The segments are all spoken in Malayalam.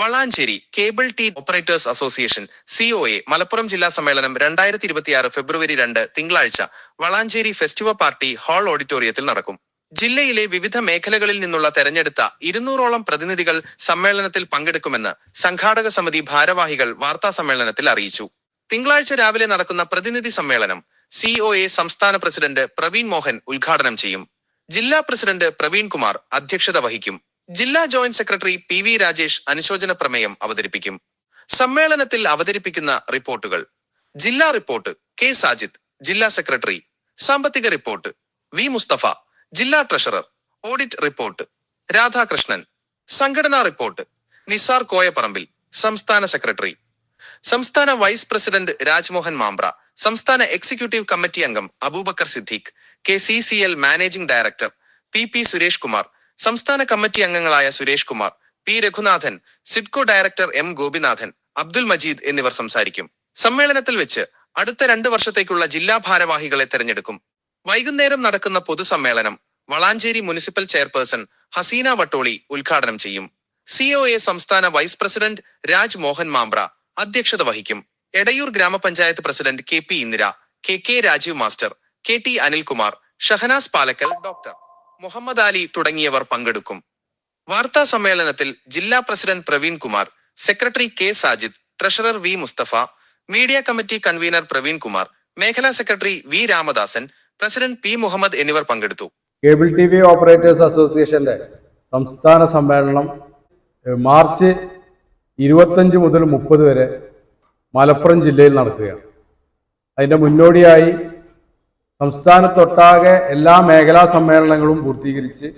Valanchery cable T operators association COA Malappuram ജില്ലാ സമ്മേളനം രണ്ടായിരത്തി ഇരുപത്തിയാറ് ഫെബ്രുവരി രണ്ട് തിങ്കളാഴ്ച വളാഞ്ചേരി ഫെസ്റ്റിവൽ പാർട്ടി ഹാൾ ഓഡിറ്റോറിയത്തിൽ നടക്കും. ജില്ലയിലെ വിവിധ മേഖലകളിൽ നിന്നുള്ള തെരഞ്ഞെടുത്ത ഇരുന്നൂറോളം പ്രതിനിധികൾ സമ്മേളനത്തിൽ പങ്കെടുക്കുമെന്ന് സംഘാടക സമിതി ഭാരവാഹികൾ വാർത്താ സമ്മേളനത്തിൽ അറിയിച്ചു. തിങ്കളാഴ്ച രാവിലെ നടക്കുന്ന പ്രതിനിധി സമ്മേളനം സിഒഎ സംസ്ഥാന പ്രസിഡന്റ് പ്രവീൺ മോഹൻ ഉദ്ഘാടനം ചെയ്യും. ജില്ലാ പ്രസിഡന്റ് പ്രവീൺ കുമാർ അധ്യക്ഷത വഹിക്കും. ജില്ലാ joint secretary P V Rajesh അനുശോചന പ്രമേയം അവതരിപ്പിക്കും. സമ്മേളനത്തിൽ അവതരിപ്പിക്കുന്ന റിപ്പോർട്ടുകൾ. ജില്ലാ റിപ്പോർട്ട് കെ സാജിദ് ജില്ലാ സെക്രട്ടറി സാമ്പത്തിക റിപ്പോർട്ട് വി മുസ്തഫ ജില്ലാ ട്രഷറർ ഓഡിറ്റ് റിപ്പോർട്ട് രാധാകൃഷ്ണൻ സംഘടനാ റിപ്പോർട്ട് നിസാർ കോയപ്പറമ്പിൽ സംസ്ഥാന സെക്രട്ടറി. സംസ്ഥാന വൈസ് പ്രസിഡന്റ് രാജ്മോഹൻ മാംബ്ര സംസ്ഥാന എക്സിക്യൂട്ടീവ് കമ്മിറ്റി അംഗം Aboobacker Siddique K C C L managing director P P Suresh Kumar സംസ്ഥാന കമ്മിറ്റി അംഗങ്ങളായ Suresh Kumar P. Raghunathan SIDCO director M. Gopinathan Abdul Majeed എന്നിവർ സംസാരിക്കും. സമ്മേളനത്തിൽ വെച്ച് അടുത്ത രണ്ട് വർഷത്തേക്കുള്ള ജില്ലാ ഭാരവാഹികളെ തെരഞ്ഞെടുക്കും. വൈകുന്നേരം നടക്കുന്ന പൊതുസമ്മേളനം വളാഞ്ചേരി മുനിസിപ്പൽ ചെയർപേഴ്സൺ ഹസീന വട്ടോളി ഉദ്ഘാടനം ചെയ്യും. സിഒഎ സംസ്ഥാന വൈസ് പ്രസിഡന്റ് രാജ് മോഹൻ മാംബ്ര അധ്യക്ഷത വഹിക്കും. എടയൂർ ഗ്രാമപഞ്ചായത്ത് president K P Indira K K Rajeev master K T Anilkumar Shahanas Palakkal doctor. Muhammad Ali തുടങ്ങിയവർ പങ്കെടുക്കും. വാർത്താ സമ്മേളനത്തിൽ ജില്ലാ president Praveen Kumar secretary K Sajid treasurer V Musthafa media committee convener Praveen Kumar മേഖലാ secretary V Ramadasan president P Muhammad എന്നിവർ പങ്കെടുത്തു. കേബിൾ ടി വി ഓപ്പറേറ്റേഴ്സ് അസോസിയേഷന്റെ സംസ്ഥാന സമ്മേളനം മാർച്ച് ഇരുപത്തഞ്ച് മുതൽ മുപ്പത് വരെ മലപ്പുറം ജില്ലയിൽ നടക്കുകയാണ്. അതിന്റെ മുന്നോടിയായി സംസ്ഥാനത്തൊട്ടാകെ എല്ലാ മേഖലാ സമ്മേളനങ്ങളും പൂർത്തീകരിച്ച്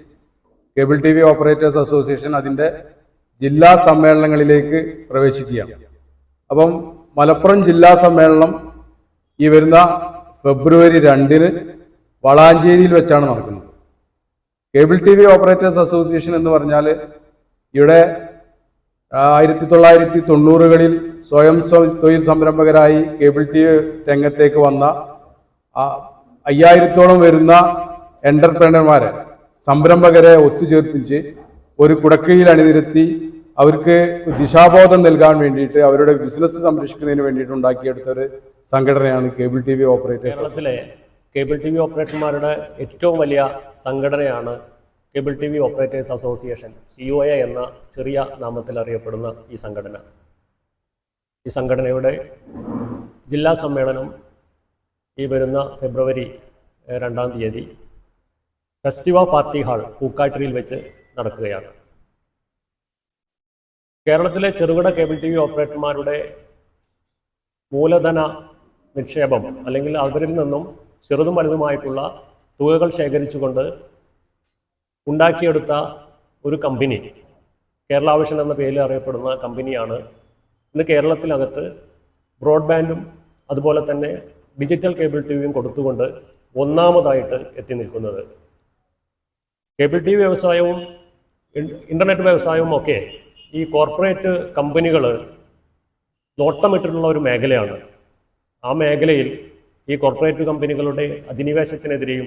cable T V operators association അതിന്റെ ജില്ലാ സമ്മേളനങ്ങളിലേക്ക് പ്രവേശിക്കുകയാണ്. അപ്പം മലപ്പുറം ജില്ലാ സമ്മേളനം ഈ വരുന്ന ഫെബ്രുവരി രണ്ടിന് വളാഞ്ചേരിയിൽ വെച്ചാണ് നടക്കുന്നത്. Cable T V operators association എന്ന് പറഞ്ഞാൽ ഇവിടെ ആയിരത്തി തൊള്ളായിരത്തി തൊണ്ണൂറുകളിൽ സ്വയം സ്വ- തൊഴിൽ സംരംഭകരായി കേബിൾ ടി വി രംഗത്തേക്ക് വന്ന അയ്യായിരത്തോളം വരുന്ന എന്റർപ്രണർമാരെ സംരംഭകരെ ഒത്തുചേർപ്പിച്ച് ഒരു കുടക്കീഴിൽ അണിനിരത്തി അവർക്ക് ദിശാബോധം നൽകാൻ വേണ്ടിയിട്ട് അവരുടെ ബിസിനസ് സംരക്ഷിക്കുന്നതിന് വേണ്ടിയിട്ട് ഉണ്ടാക്കിയെടുത്ത ഒരു സംഘടനയാണ് cable T V operators cable T V ഓപ്പറേറ്റർമാരുടെ ഏറ്റവും വലിയ സംഘടനയാണ് cable T V operators association C O A എന്ന ചെറിയ നാമത്തിൽ അറിയപ്പെടുന്ന ഈ സംഘടന. ഈ സംഘടനയുടെ ജില്ലാ സമ്മേളനം ഈ വരുന്ന ഫെബ്രുവരി രണ്ടാം തീയതി ഫെസ്റ്റിവ പാർട്ടി ഹാൾ പൂക്കാട്ടിരിയിൽ വെച്ച് നടക്കുകയാണ്. കേരളത്തിലെ ചെറുകിട കേബിൾ ടി വി ഓപ്പറേറ്റർമാരുടെ മൂലധന നിക്ഷേപം അല്ലെങ്കിൽ അവരിൽ നിന്നും ചെറുതും വലുതുമായിട്ടുള്ള തുകകൾ ശേഖരിച്ചുകൊണ്ട് ഉണ്ടാക്കിയെടുത്ത ഒരു കമ്പനി കേരള വിഷൻ എന്ന പേരിൽ അറിയപ്പെടുന്ന കമ്പനിയാണ് ഇന്ന് കേരളത്തിനകത്ത് ബ്രോഡ്ബാൻഡും അതുപോലെ തന്നെ ഡിജിറ്റൽ കേബിൾ ടി വിയും കൊടുത്തുകൊണ്ട് ഒന്നാമതായിട്ട് എത്തി നിൽക്കുന്നത്. കേബിൾ ടി വി വ്യവസായവും ഇന്റർനെറ്റ് വ്യവസായവും ഒക്കെ ഈ കോർപ്പറേറ്റ് കമ്പനികൾ നോട്ടമിട്ടിട്ടുള്ള ഒരു മേഖലയാണ്. ആ മേഖലയിൽ ഈ കോർപ്പറേറ്റ് കമ്പനികളുടെ അധിനിവേശത്തിനെതിരെയും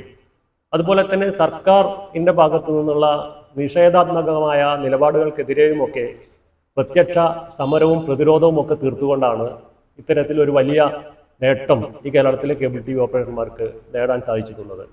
അതുപോലെ തന്നെ സർക്കാരിന്റെ ഭാഗത്തു നിന്നുള്ള നിഷേധാത്മകമായ നിലപാടുകൾക്കെതിരെയുമൊക്കെ പ്രത്യക്ഷ സമരവും പ്രതിരോധവും ഒക്കെ തീർത്തുകൊണ്ടാണ് ഇത്തരത്തിലൊരു വലിയ നേട്ടം ഈ കേരളത്തിലെ കേബിൾ ടി വി ഓപ്പറേറ്റർമാർക്ക് നേടാൻ സാധിച്ചിട്ടുള്ളത്.